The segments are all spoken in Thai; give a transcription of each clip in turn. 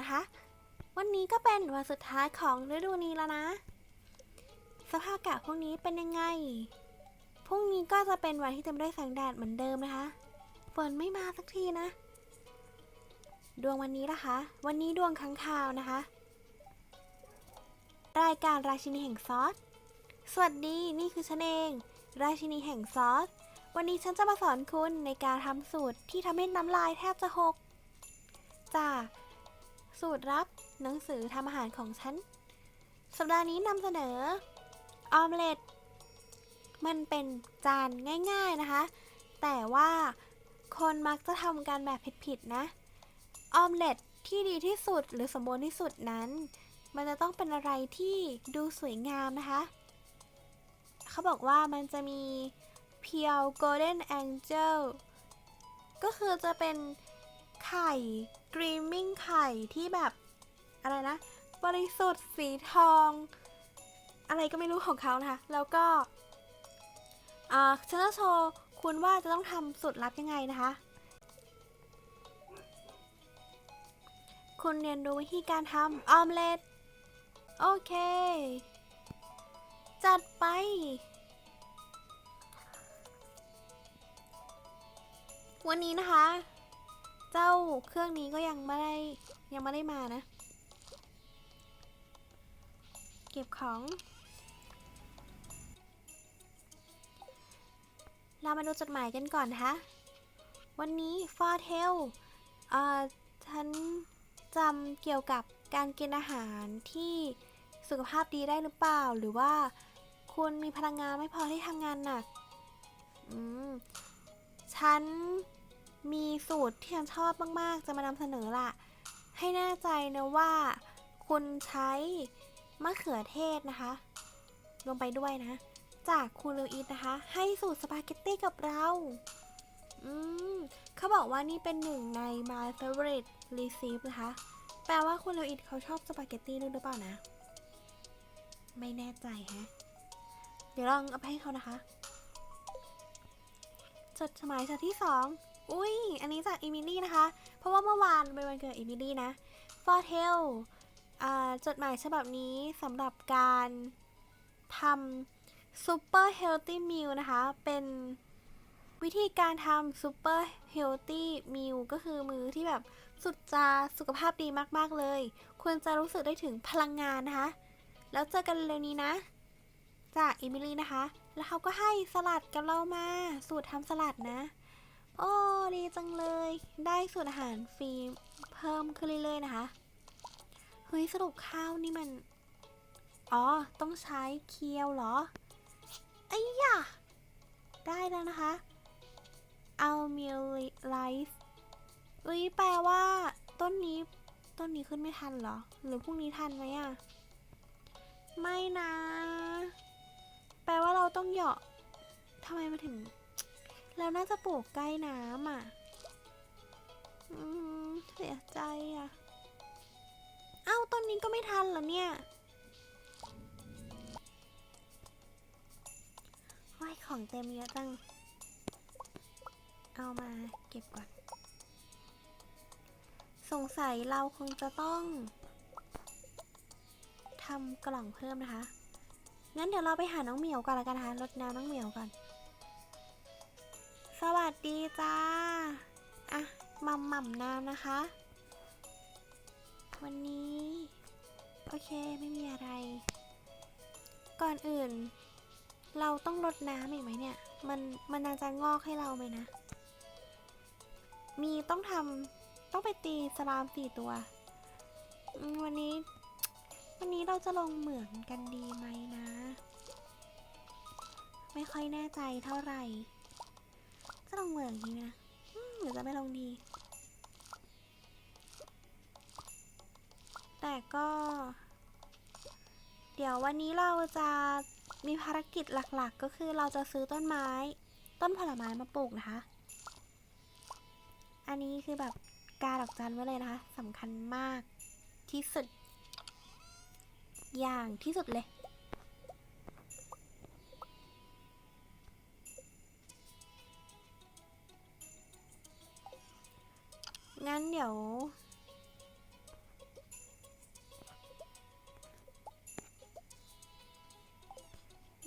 นะคะ วันนี้ก็เป็นวันสุดท้ายของฤดูนี้แล้วนะ สภาพอากาศพวกนี้เป็นยังไง พรุ่งนี้ก็จะเป็นวันที่เต็มด้วยแสงแดดเหมือนเดิมนะคะ ฝนไม่มาสักทีนะ ดวงวันนี้ล่ะคะ วันนี้ดวงค้างคาวนะคะ รายการราชินีแห่งซอส สวัสดี นี่คือฉันเอง ราชินีแห่งซอสวันนี้ฉันจะมาสอนคุณในการทำสูตรที่ทำให้น้ำลายแทบจะหก จาก สูตรลับหนังสือทำอาหารของฉัน สัปดาห์นี้นำเสนอ ออมเล็ต มันเป็นจานง่ายๆนะคะ แต่ว่าคนมักจะทำกันแบบผิดๆนะ ออมเล็ตที่ดีที่สุดหรือสมบูรณ์ที่สุดนั้น มันจะต้องเป็นอะไรที่ดูสวยงามนะคะ เขาบอกว่ามันจะมีเพียว Golden Angel ก็คือจะเป็น ไข่ Gleaming ไข่ที่แบบอะไรนะ บริสุทธิ์สีทอง อะไรก็ไม่รู้ของเขานะคะ แล้วก็อ่าฉันจะโชว์คุณว่าจะต้องทำสูตรลับยังไงนะคะ คุณเรียนรู้วิธีการทำออมเล็ต โอเค จัดไปวันนี้นะคะ เจ้าเครื่องนี้ก็ยังไม่ได้ยังไม่ได้มานะ เก็บของ เรามาดูจดหมายกันก่อนนะคะวันนี้ฟอร์เทลเอ่อฉันจำเกี่ยวกับการกินอาหารที่สุขภาพดีได้หรือเปล่า หรือว่าคุณมีพลังงานไม่พอที่ทำงานหนัก อืม ฉัน มีสูตรที่ฉันชอบมาก ๆ จะมานำเสนอล่ะ ให้แน่ใจนะว่า คุณใช้มะเขือเทศนะคะ ลงไปด้วยนะ จากคูลูอิทนะคะ ให้สูตรสปาเกตตี้กับเรา อืมเขาบอกว่านี่เป็นหนึ่งใน my favorite recipe นะคะ แปลว่าคุณลูอิทเขาชอบสปาเกตตี้ด้วยหรือเปล่านะ ไม่แน่ใจฮะ เดี๋ยวลองเอาไปให้เขานะคะ จดหมายฉบับที่2อุ้ อุ้ย อันนี้จากอิมิลี่นะคะ เพราะว่าเมื่อวานเป็นวันเกิดอิมิลี่นะ For Tell อ่าจดหมายฉบับนี้สำหรับการทำ Super Healthy Meal นะคะ เป็นวิธีการทำ Super Healthy Meal ก็คือมือที่แบบสุดจะสุขภาพดีมาก ๆ เลย ควรจะรู้สึกได้ถึงพลังงานนะคะ แล้วเจอกันเร็วนี้นะ จากอิมิลี่นะคะ แล้วเขาก็ให้สลัดกับเรามา สูตรทำสลัดนะ โอ้ดีจังเลย ได้สูตรอาหารฟรีเพิ่มขึ้นเรื่อยๆนะคะเฮ้ยสรุปข้าวนี่มัน อ๋อ ต้องใช้เคียวเหรอไอ้ยะได้แล้วนะคะเอาเมลไลฟ์เอ้ยแปลว่าต้นนี้ต้นนี้ขึ้นไม่ทันเหรอ หรือพรุ่งนี้ทันไหมอะไม่นะ แปลว่าเราต้องเหยาะทำไมมาถึง เราน่าจะปลูกใกล้น้ำอะอเสียใจอะ เอ้าต้นนี้ก็ไม่ทันเหรอเนี่ยว้ายของเต็มเยอะจัง เอามาเก็บก่อน สงสัยเราคงจะต้องทำกล่องเพิ่มนะคะ งั้นเดี๋ยวเราไปหาน้องเหมียวก่อนละกันนะคะรดน้ำน้องเหมียวก่อน สวัสดีจ้า อะหม่ำหม่ำน้ำนะคะ วันนี้ โอเคไม่มีอะไร ก่อนอื่น เราต้องรดน้ำอีกไหมเนี่ย มันมันน่าจะงอกให้เราไหมนะ มีต้องทำต้องไปตีสลามสี่ตัว วันนี้ วันนี้เราจะลงเหมืองกันดีไหมนะ ไม่ค่อยแน่ใจเท่าไหร่ จะลงเหมืองดีไหมนะหรือจะไม่ลงดี แต่ก็ เดี๋ยววันนี้เราจะมีภารกิจหลักๆ ก็คือเราจะซื้อต้นไม้ ต้นผลไม้มาปลูกนะคะ อันนี้คือแบบกาดอกจันไว้เลยนะคะสำคัญมากที่สุด อย่างที่สุดเลย งั้นเดี๋ยว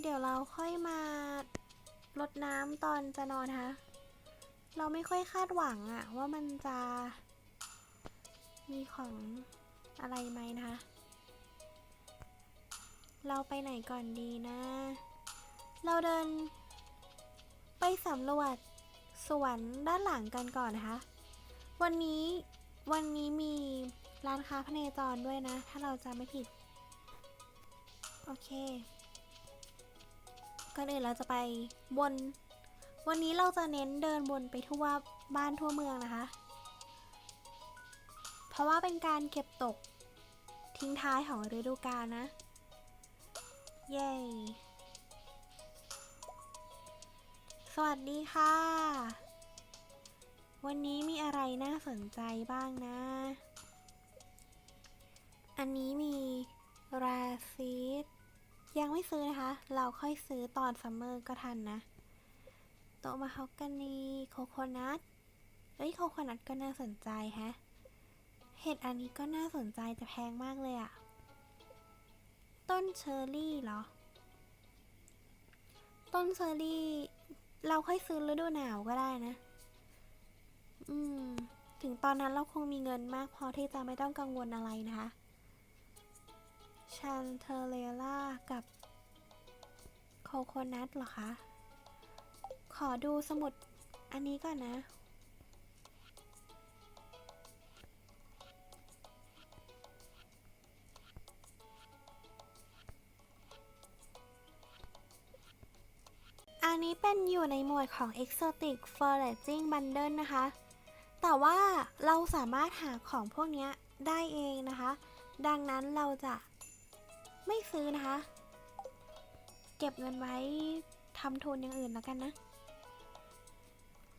เดี๋ยวเราค่อยมารดน้ำตอนจะนอนฮะ เราไม่ค่อยคาดหวังอะว่ามันจะ มีของอะไรไหมนะคะ เราไปไหนก่อนดีนะ เราเดิน ไปสำรวจสวนด้านหลังกันก่อนนะคะ วันนี้วันนี้มีร้านค้าพเนจรด้วยนะ ถ้าเราจะไม่ผิด โอเค ก่อนอื่นเราจะไปบน วันนี้เราจะเน้นเดินบนไปทั่วบ้านทั่วเมืองนะคะ เพราะว่าเป็นการเก็บตกทิ้งท้ายของฤดูกาลนะ เย้สวัสดีค่ะ วันนี้มีอะไรน่าสนใจบ้างนะ อันนี้มีราซีดยังไม่ซื้อนะคะ เราค่อยซื้อตอนซัมเมอร์ก็ทันนะ โตมาฮอกกานีโคโคนัทเอ้ยโคโคนัทก็น่าสนใจฮะ เห็ดอันนี้ก็น่าสนใจแต่แพงมากเลยอะต้นเชอร์รี่เหรอ ต้นเชอร์รี่ เราค่อยซื้อฤดูหนาวก็ได้นะ อืม ถึงตอนนั้นเราคงมีเงินมากพอที่จะไม่ต้องกังวลอะไรนะคะชันเทเลล่ากับโคโคนัทเหรอคะ ขอดูสมุดอันนี้ก่อนนะ อันนี้เป็นอยู่ในหมวดของ Exotic Foraging Bundle นะคะ แต่ว่าเราสามารถหาของพวกนี้ได้เองนะคะ ดังนั้นเราจะไม่ซื้อนะคะ เก็บเงินไว้ทำทุนอย่างอื่นแล้วกันนะ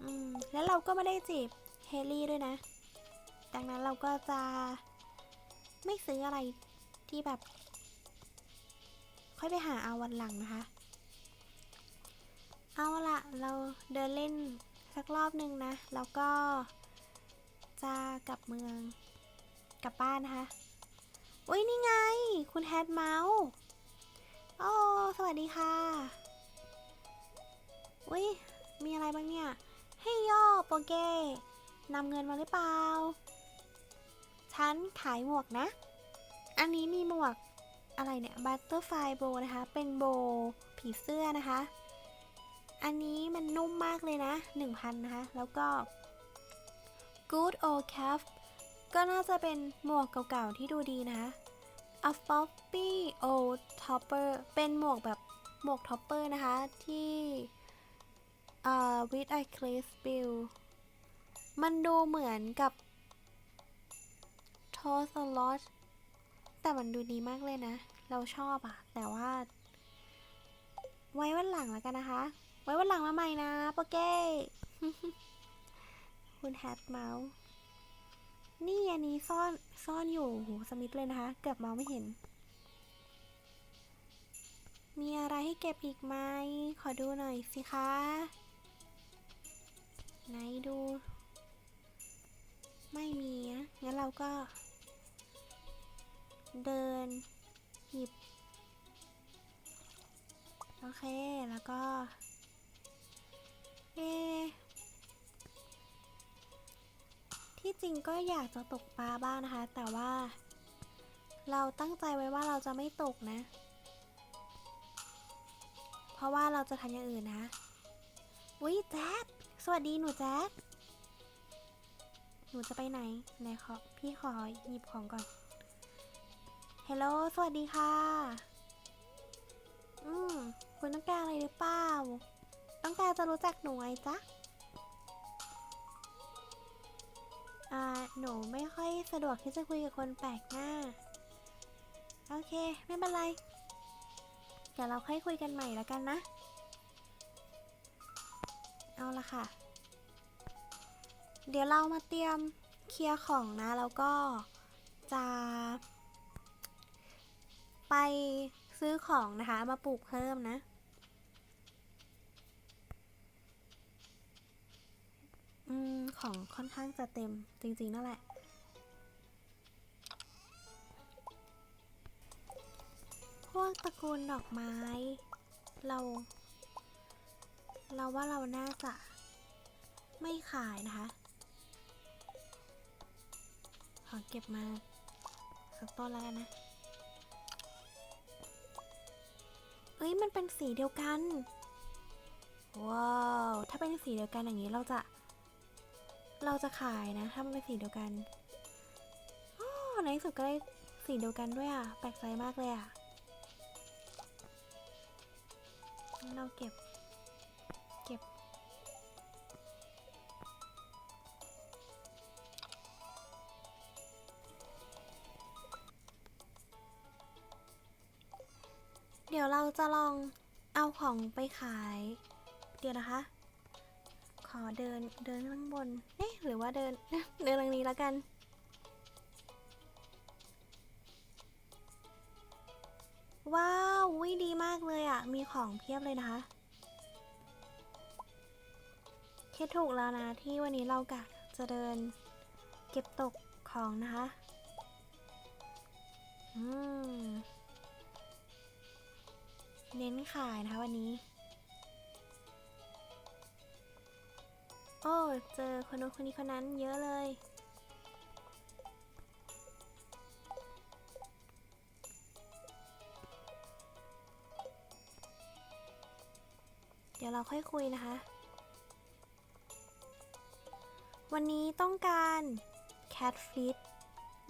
อืม แล้วเราก็ไม่ได้จีบเฮลี่ด้วยนะ ดังนั้นเราก็จะไม่ซื้ออะไรที่แบบ ค่อยไปหาเอาวันหลังนะคะ เอาละเราเดินเล่นสักรอบหนึ่งนะ แล้วก็ จะกลับเมือง กลับบ้านนะคะ อุ้ยนี่ไง คุณแฮดเมาส์โอ้สวัสดีค่ะ อุ้ยมีอะไรบ้างเนี่ย ให้ย่อโปเก้นำเงินมาหรือเปล่า ฉันขายหมวกนะ อันนี้มีหมวกอะไรเนี่ยบัตเตอร์ไฟโบนะคะ เป็นโบผีเสื้อนะคะ อันนี้มันนุ่มมากเลยนะ 1,000 นะคะ แล้วก็ Good Old Calf ก็น่าจะเป็นหมวกเก่าๆที่ดูดีนะ A Floppy Old Topper เป็นหมวกแบบหมวกท็อปเปอร์นะคะ ที่อ่า with a clear bill มันดูเหมือนกับ t o s a l o t แต่มันดูดีมากเลยนะ เราชอบอะแต่ว่า ไว้วันหลังแล้วกันนะคะ ไว้วันหลังมาใหม่นะ โปเก้ คุณแฮทเมาส์ นี่อันนี้ซ่อนซ่อนอยู่โหสมิธเลยนะคะ เกือบมองไม่เห็น มีอะไรให้เก็บอีกไหม ขอดูหน่อยสิคะ ไหนดู ไม่มีนะงั้นเราก็ เดิน หยิบ โอเค แล้วก็ เอ ที่จริงก็อยากจะตกปลาบ้างนะคะ แต่ว่า เราตั้งใจไว้ว่าเราจะไม่ตกนะ เพราะว่าเราจะทำอย่างอื่นนะอุ้ยแจ๊ดสวัสดีหนูแจ๊ดหนูจะไปไหนไหนขอพี่ขอหยิบของก่อนเฮลโลสวัสดีค่ะ อืมคุณต้องการอะไรหรือเปล่า ต้องการจะรู้จักหนูไงจ๊ะ อ่าหนูไม่ค่อยสะดวกที่จะคุยกับคนแปลกหน้า โอเค ไม่เป็นไร เดี๋ยวเราค่อยคุยกันใหม่แล้วกันนะ เอาละค่ะ เดี๋ยวเรามาเตรียมเคลียร์ของนะ แล้วก็จะ ไปซื้อของนะคะ มาปลูกเพิ่มนะ อืม ของค่อนข้างจะเต็มจริง ๆ นั่นแหละ พวกตระกูลดอกไม้ เรา เราว่าเราน่าจะไม่ขายนะคะ ขอเก็บมาสักต้นแล้วกันนะ เอ้ย มันเป็นสีเดียวกัน ว้าว ถ้าเป็นสีเดียวกันอย่างนี้เราจะ เราจะขายนะถ้ามันเป็นสีเดียวกันอ๋อในที่สุดก็ได้สีเดียวกันด้วยอะ แปลกใจมากเลยอะเราเก็บ เก็บ เดี๋ยวเราจะลองเอาของไปขาย เดี๋ยวนะคะ อเดินเดินข้างบนเอ๊ะหรือว่าเดินเดินทางนี้แล้วกัน ว้าววิดีมากเลยอะ่ะ มีของเพียบเลยนะคะคิดถูกแล้วนะที่วันนี้เรากะจะเดินเก็บตกของนะคะ อืม เน้นขายนะคะวันนี้ โอ้ เจอคนนู้นคนนี้คนนั้นเยอะเลย เดี๋ยวเราค่อยคุยนะคะ วันนี้ต้องการแคทฟิต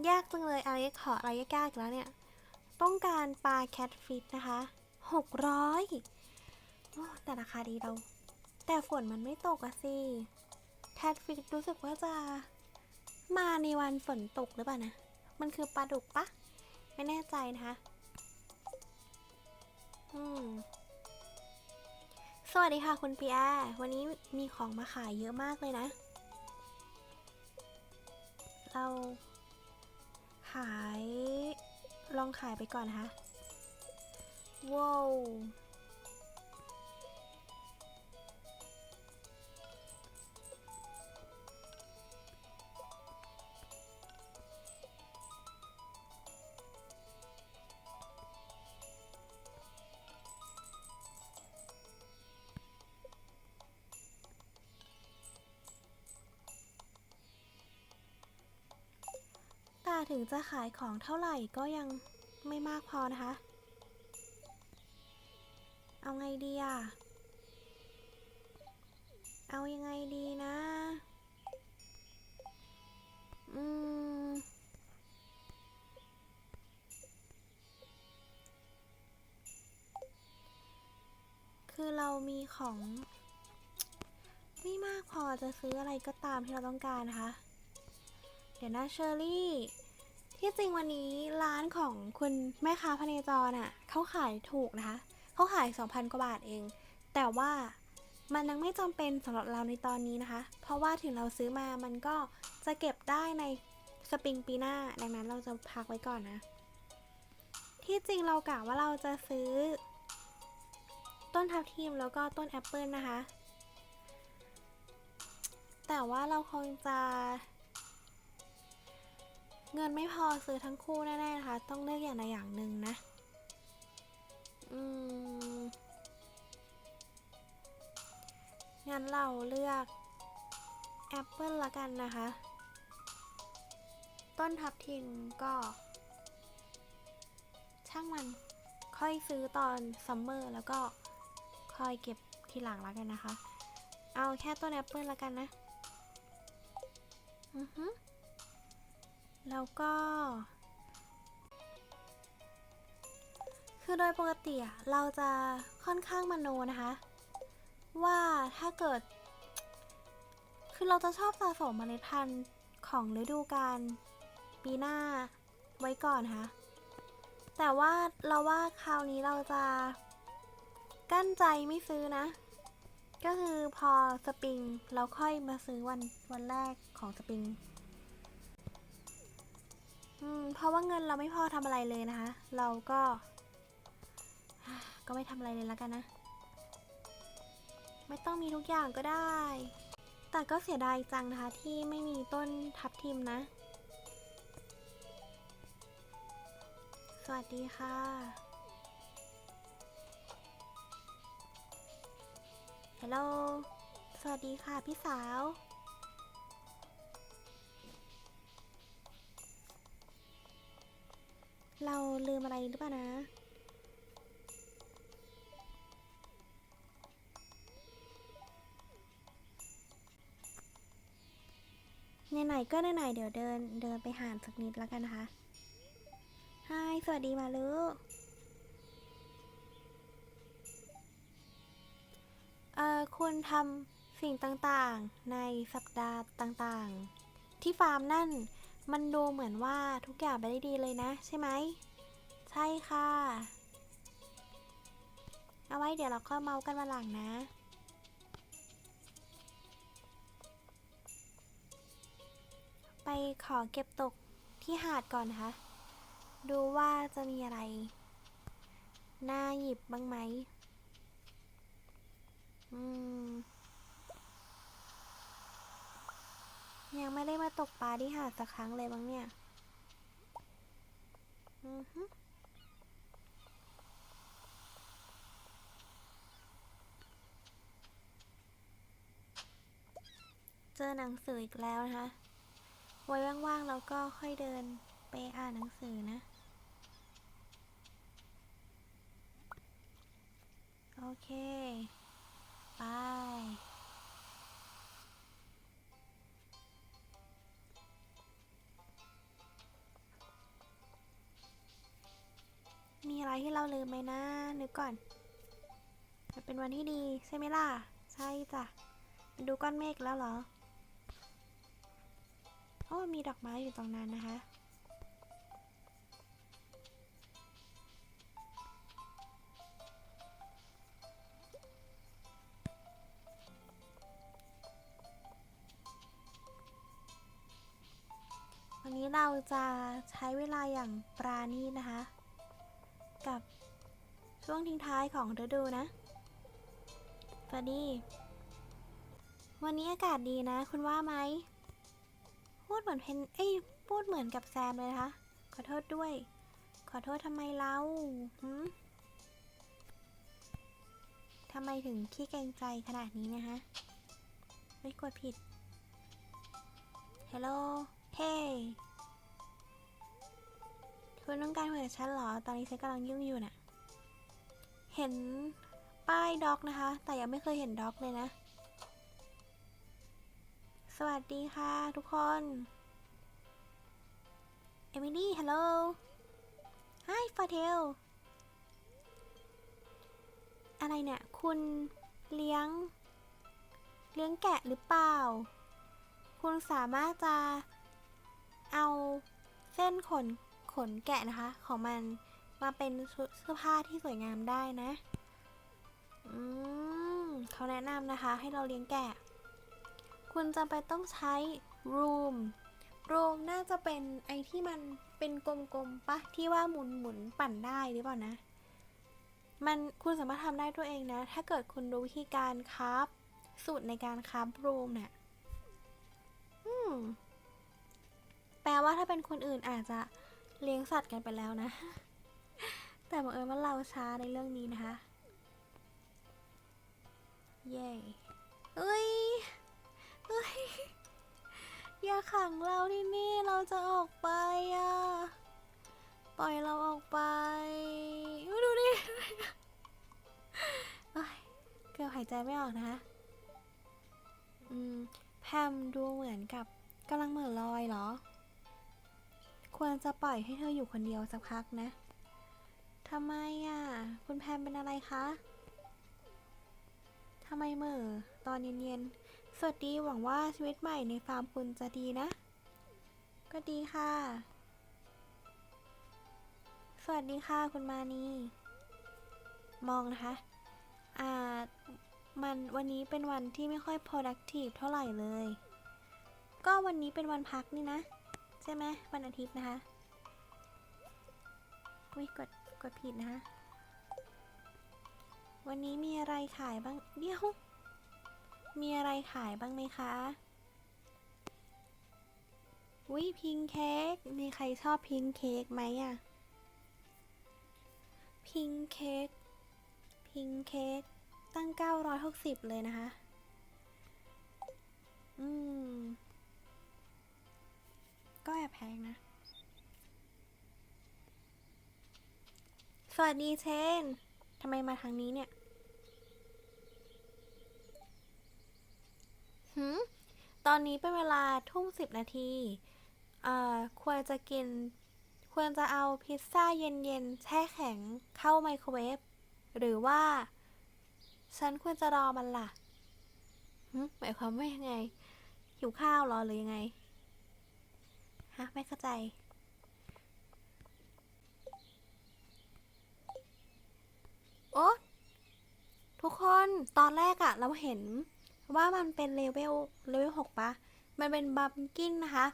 ยากจังเลยอะไรขออะไรยากๆอีกแล้วเนี่ย ต้องการปลาแคทฟิตนะคะหกร้อยแต่ราคาดีเรา แต่ฝนมันไม่ตกอะสิ แคทฟิตรู้สึกว่าจะมาในวันฝนตกหรือเปล่านะ มันคือปลาดุกปะ ไม่แน่ใจนะคะ อืม สวัสดีค่ะคุณปีแอวันนี้มีของมาขายเยอะมากเลยนะ เราขาย ลองขายไปก่อนนะคะว้าว ถึงจะขายของเท่าไหร่ก็ยังไม่มากพอนะคะ เอาไงดีอะเอายังไงดีนะ อืม คือเรามีของ ไม่มากพอจะซื้ออะไรก็ตามที่เราต้องการนะคะ เดี๋ยวนะเชอรี่ ที่จริงวันนี้ร้านของคุณแม่ค้าพเนจรอะเขาขายถูกนะคะเขาขาย 2,000 กว่าบาทเอง แต่ว่ามันยังไม่จำเป็นสำหรับเราในตอนนี้นะคะ เพราะว่าถึงเราซื้อมามันก็จะเก็บได้ในสปริงปีหน้า ดังนั้นเราจะพักไว้ก่อนนะ ที่จริงเรากะว่าเราจะซื้อ ต้นทับทิมแล้วก็ต้นแอปเปิลนะคะ แต่ว่าเราคงจะ เงินไม่พอซื้อทั้งคู่แน่ๆนะคะ ต้องเลือกอย่างใดอย่างหนึ่งนะ อืม งั้นเราเลือกแอปเปิลละกันนะคะ ต้นทับทิมก็ ช่างมันค่อยซื้อตอนซัมเมอร์แล้วก็ค่อยเก็บทีหลังละกันนะคะ เอาแค่ต้นแอปเปิลละกันนะ อือฮึ แล้วก็ คือโดยปกติเราจะค่อนข้างมโนนะคะ ว่าถ้าเกิด คือเราจะชอบสะสมเมล็ดพันธุ์ของฤดูกาลปีหน้าไว้ก่อนนะคะแต่ว่าเราว่าคราวนี้เราจะ กั้นใจไม่ซื้อนะ ก็คือพอสปริงเราค่อยมาซื้อวันวันแรกของสปริง อืมเพราะว่าเงินเราไม่พอทำอะไรเลยนะคะ เราก็ ก็ไม่ทำอะไรเลยแล้วกันนะ ไม่ต้องมีทุกอย่างก็ได้ แต่ก็เสียดายจังนะคะที่ไม่มีต้นทับทิมนะ สวัสดีค่ะฮัลโหลสวัสดีค่ะพี่สาว เราลืมอะไรหรือเปล่านะไหนๆก็ไหนๆเดี๋ยวเดินเดินไปหานสักนิดแล้วกันนะคะฮายสวัสดีมาลุเอ่อคุณทำสิ่งต่างๆในสัปดาห์ต่างๆ ที่ฟาร์มนั่น มันดูเหมือนว่าทุกอย่างไปได้ดีเลยนะ ใช่ไหม ใช่ค่ะ เอาไว้เดี๋ยวเราก็เมากันวันหลังนะไปขอเก็บตกที่หาดก่อนนะคะ ดูว่าจะมีอะไร น่าหยิบบ้างไหม อืม ยังไม่ได้มาตกปลาที่หาดสักครั้งเลยบ้างเนี่ย อือฮึเจอหนังสืออีกแล้วนะคะ ไว้ว่างๆเราก็ค่อยเดินไปอ่านหนังสือนะ โอเค ไป มีอะไรที่เราลืมไหมนะ นึกก่อนมันเป็นวันที่ดีใช่ไหมล่ะ ใช่จ้ะดูก้อนเมฆแล้วเหรอโอ้มีดอกไม้อยู่ตรงนั้นนะคะ วันนี้เราจะใช้เวลาอย่างปราณีตนะคะ กับช่วงทิ้งท้ายของฤดูนะสวัสดีวันนี้อากาศดีนะ คุณว่าไหม พูดเหมือนเพนเอ้ยพูดเหมือนกับแซมเลยนะคะขอโทษด้วย ขอโทษทำไมเล่าหืมทำไมถึงขี้เกรงใจขนาดนี้นะฮะไม่กดผิด ฮัลโหล เฮ้ คุณต้องการคุยกับฉันเหรอ ตอนนี้ฉันกำลังยุ่งอยู่น่ะ เห็นป้ายด็อกนะคะ แต่ยังไม่เคยเห็นด็อกเลยนะ สวัสดีค่ะทุกคน เอมิลี่ ฮัลโหล Hi ฟาเทล อะไรเนี่ย คุณเลี้ยง เลี้ยงแกะหรือเปล่า คุณสามารถจะเอาเส้นขน ขนแกะนะคะ ของมันมาเป็นเสื้อผ้าที่สวยงามได้นะ อืมเขาแนะนำนะคะ ให้เราเลี้ยงแกะ คุณจะไปต้องใช้ room room น่าจะเป็นไอที่มันเป็นกลมๆปะที่ว่าหมุนหมุนปั่นได้หรือเปล่านะ มันคุณสามารถทำได้ตัวเองนะ ถ้าเกิดคุณรู้วิธีการคับสูตรในการคับ room เนี่ยแปลว่าถ้าเป็นคนอื่นอาจจะ เลี้ยงสัตว์กันไปแล้วนะ แต่บังเอิญว่าเราช้าในเรื่องนี้นะคะ เย้เอ้ยเอ้ยอย่าขังเราที่นี่เราจะออกไปอะ ปล่อยเราออกไป ดูดิเอ้ยเกือบหายใจไม่ออกนะคะอืมแพมดูเหมือนกับกำลังเหม่อลอยเหรอ ควรจะปล่อยให้เธออยู่คนเดียวสักพักนะ ทำไมอะ คุณแพมเป็นอะไรคะ ทำไมเหม่อตอนเย็นๆ สวัสดีหวังว่าชีวิตใหม่ในฟาร์มคุณจะดีนะ ก็ดีค่ะ สวัสดีค่ะคุณมานี มองนะคะ อ่า มันวันนี้เป็นวันที่ไม่ค่อย productive เท่าไหร่เลย ก็วันนี้เป็นวันพักนี่นะ ใช่ไหมวันอาทิตย์นะคะอุ้ยกดกดผิดนะคะวันนี้มีอะไรขายบ้างเดี๋ยว มีอะไรขายบ้างไหมคะอุ้ยพิงเค้กมีใครชอบพิงเค้กไหมอะพิงเค้กพิงเค้กตั้ง 960 เลยนะคะ อืม แพงนะ สวัสดีเชนทำไมมาทางนี้เนี่ยหืมตอนนี้เป็นเวลาทุ่มสิบนาทีเอ่อควรจะกิน ควรจะเอาพิซซ่าเย็นๆ แช่แข็งเข้าไมโครเวฟ หรือว่า ฉันควรจะรอมันล่ะหึหมายความว่ายังไงหิวข้าวรอหรือยังไง ฮะ ไม่เข้าใจ โอ๊ะทุกคนตอนแรกอะเราเห็นว่ามันเป็นเลเวลเลเวลหกปะมันเป็นบัมกินนะคะ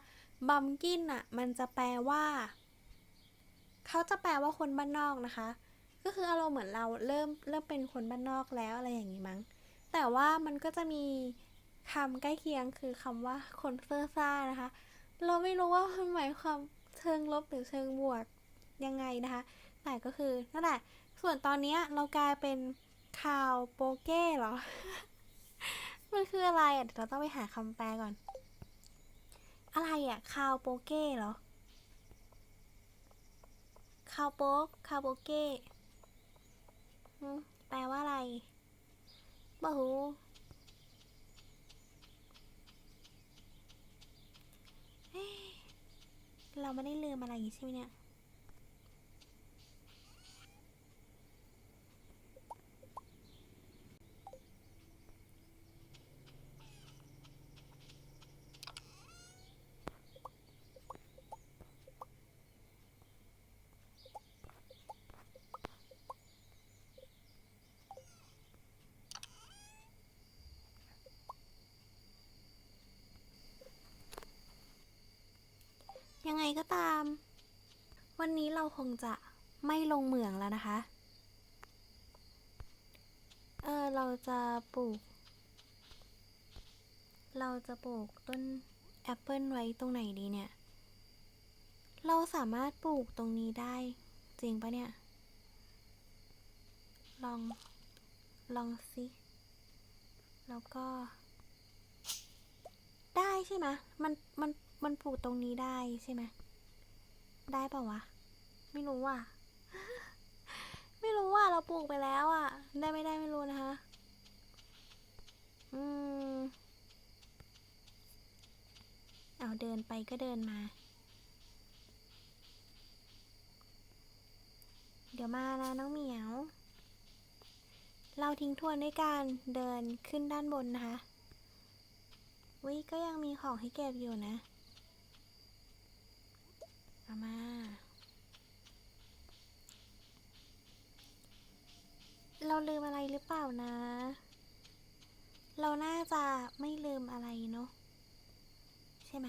บัมกินอะมันจะแปลว่า เขาจะแปลว่าคนบ้านนอกนะคะ ก็คืออารมณ์เหมือนเราเริ่มเริ่มเป็นคนบ้านนอกแล้วอะไรอย่างนี้มั้ง แต่ว่ามันก็จะมีคำใกล้เคียงคือคำว่าคนเซ่อซ่านะคะ เราไม่รู้ว่ามันหมายความเชิงลบหรือเชิงบวกยังไงนะคะ แต่ก็คือนั่นแหละ ส่วนตอนนี้เรากลายเป็นข่าวโปเก้เหรอ มันคืออะไรอะเดี๋ยวเราต้องไปหาคำแปลก่อน อะไรอะข่าวโปเก้เหรอข่าวโป๊กข่าวโปเก้แปลว่าอะไรบาฮูเอ๊ะ เราไม่ได้ลืมอะไรอย่างงี้ใช่ไหมเนี่ย ก็ตาม วันนี้เราคงจะไม่ลงเหมืองแล้วนะคะ เออเราจะปลูก เราจะปลูกต้นแอปเปิลไว้ตรงไหนดีเนี่ย เราสามารถปลูกตรงนี้ได้ จริงปะเนี่ย ลอง ลองสิ แล้วก็ ได้ใช่ไหมมัน มัน มันปลูกตรงนี้ได้ใช่ไหม ได้ป่าวะ ไม่รู้อะ ไม่รู้ว่าเราปลูกไปแล้วอะ ได้ไม่ได้ไม่รู้นะคะ อืม เอาเดินไปก็เดินมา เดี๋ยวมานะน้องเหมียว เราทิ้งทวนด้วยการเดินขึ้นด้านบนนะคะวิก็ยังมีของให้เก็บอยู่นะ เอามา เราลืมอะไรหรือเปล่านะ เราน่าจะไม่ลืมอะไรเนาะใช่ไหม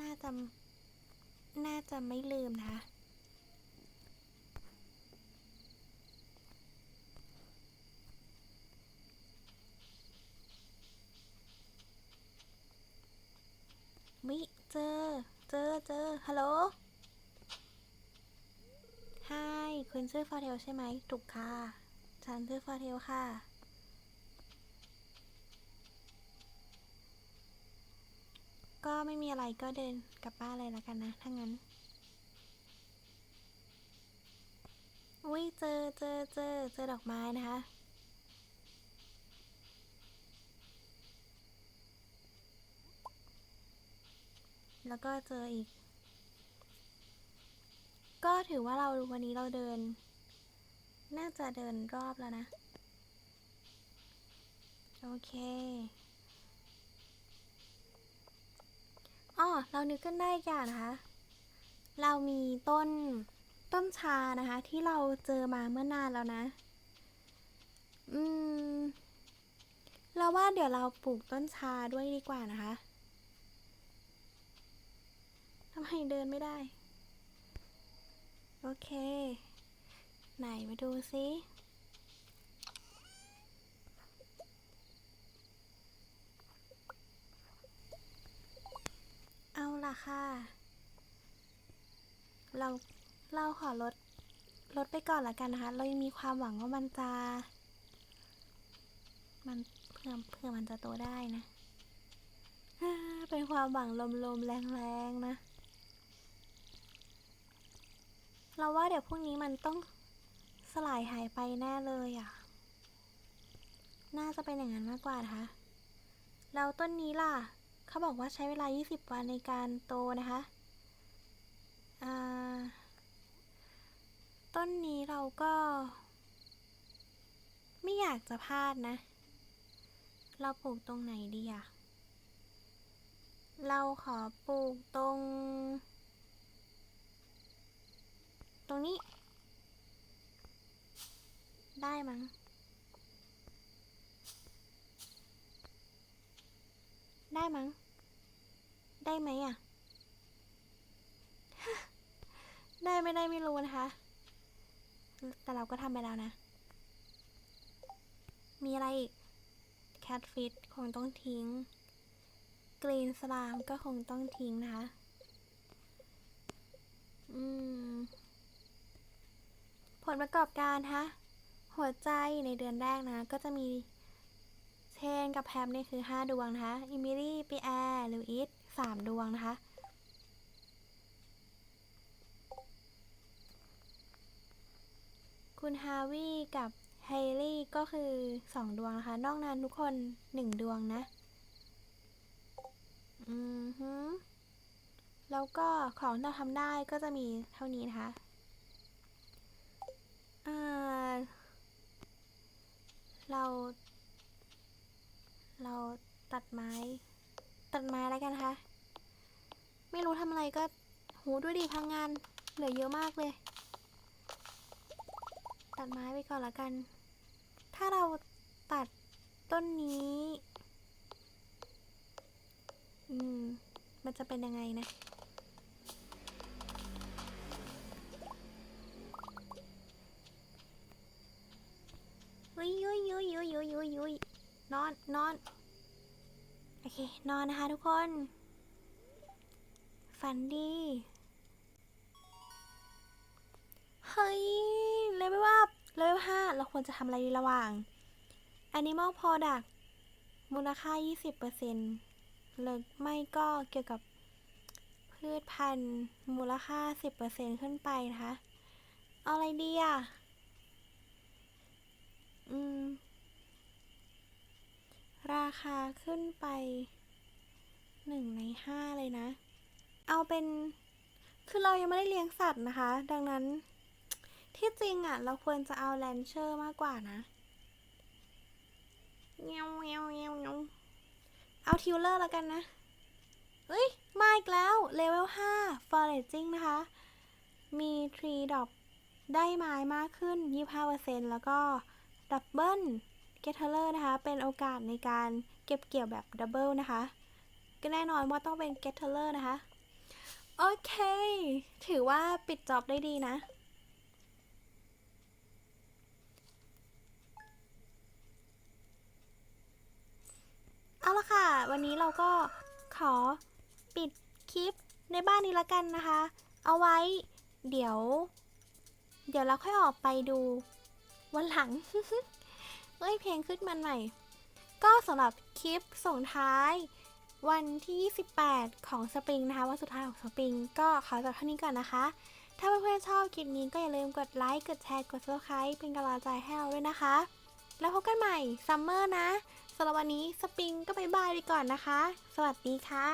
น่าจะ น่าจะไม่ลืมนะคะมิเจอ เจอเจอฮัลโหลไฮคุณชื่อฟอร์เทลใช่ไหมถูกค่ะ ฉันชื่อฟอร์เทลค่ะ ก็ไม่มีอะไรก็เดินกลับบ้านเลยละกันนะถ้างั้น อุ้ยเจอเจอเจอเจอดอกไม้นะคะ แล้วก็เจออีก ก็ถือว่าเราวันนี้เราเดิน น่าจะเดินรอบแล้วนะ โอเคอ๋อเรานึกขึ้นได้อีกอย่างนะคะ เรามีต้นต้นชานะคะ ที่เราเจอมาเมื่อนานแล้วนะ อืม เราว่าเดี๋ยวเราปลูกต้นชาด้วยดีกว่านะคะำไมเดินไม่ได้ โอเค ไหนมาดูซิเอาล่ะค่ะ เราเราขอลดลดไปก่อนละกันนะคะ เรายังมีความหวังว่ามันจะ มันเพื่อเพื่อมันจะโตได้นะ เป็นความหวังลมๆแรงๆนะ เราว่าเดี๋ยวพรุ่งนี้มันต้องสลายหายไปแน่เลยอะ น่าจะเป็นอย่างนั้นมากกว่านะคะ แล้วต้นนี้ล่ะ เขาบอกว่าใช้เวลา 20 วันในการโตนะคะ อ่า ต้นนี้เราก็ ไม่อยากจะพลาดนะ เราปลูกตรงไหนดีอะเราขอปลูกตรง รงนี้ ได้มั้งได้มั้ง ได้ไหมอะ ได้ไม่ได้ไม่รู้นะคะ แต่เราก็ทำไปแล้วนะ มีอะไรอีก แคทฟิตคงต้องทิ้ง กรีนสลามก็คงต้องทิ้งนะคะ อืม ลประกอบการฮะ หัวใจในเดือนแรกนะ ก็จะมีเชนกับแพมนี่คือ 5 ดวงนะคะ อิมิลี่ปีแอร์ลูอิส3ดวงนะคะ คุณฮาวิกับไฮลี่ก็คือ 2 ดวงนะคะ นอกนั้นทุกคน 1 ดวงนะ อือฮึแล้วก็ของที่เราทำได้ก็จะมีเท่านี้นะคะ อ่าเรา เราตัดไม้ ตัดไม้แล้วกันนะคะ ไม่รู้ทำอะไรก็ หูดูดิพังงาน เหลือเยอะมากเลย ตัดไม้ไปก่อนละกัน ถ้าเราตัดต้นนี้ อืม มันจะเป็นยังไงนะ ยุยยุยยุยยุยยุยยุยยุยนอนนอน โอเค นอนนะคะทุกคน ฝันดี เฮ้ยเลเวลอัพเลเวลห้าเราควรจะทำอะไรดีระหว่าง Animal Product มูลค่า 20%หรือไม่ก็เกี่ยวกับพืชพันธุ์มูลค่า 10%ขึ้นไปนะคะ เอาอะไรดีอะ ราคาขึ้นไปหนึ่งในห้าเลยนะ เอาเป็น คือเรายังไม่ได้เลี้ยงสัตว์นะคะ ดังนั้น ที่จริงอะ เราควรจะเอาแลนเชอร์มากกว่านะเงี้ยวเงี้ยวเงี้ยวเงี้ยวเอาทิวเลอร์แล้วกันนะเฮ้ย มาอีกแล้ว เลเวล5 foraging นะคะ มีทรีดอกได้ไม้มากขึ้น 25%แล้วก็ ดับเบิลเกทเทอร์นะคะ เป็นโอกาสในการเก็บเกี่ยวแบบดับเบิลนะคะ ก็แน่นอนว่าต้องเป็นเกทเทอร์นะคะ โอเค ถือว่าปิดจ็อบได้ดีนะเอาละค่ะ วันนี้เราก็ขอปิดคลิปในบ้านนี้ละกันนะคะ เอาไว้เดี๋ยว เดี๋ยวเราค่อยออกไปดู วันหลังเอ้ยเพลงขึ้นมาใหม่ ก็สำหรับคลิปส่งท้าย วันที่ 28 ของสปริงนะคะ วันสุดท้ายของสปริง ก็ขอจบเท่านี้ก่อนนะคะ ถ้าเพื่อนๆชอบคลิปนี้ก็อย่าลืมกดไลค์ กดแชร์ กด subscribe เป็นกำลังใจให้เราด้วยนะคะ แล้วพบกันใหม่ซัมเมอร์นะสำหรับวันนี้สปริงก็บายบายไปก่อนนะคะ สวัสดีค่ะ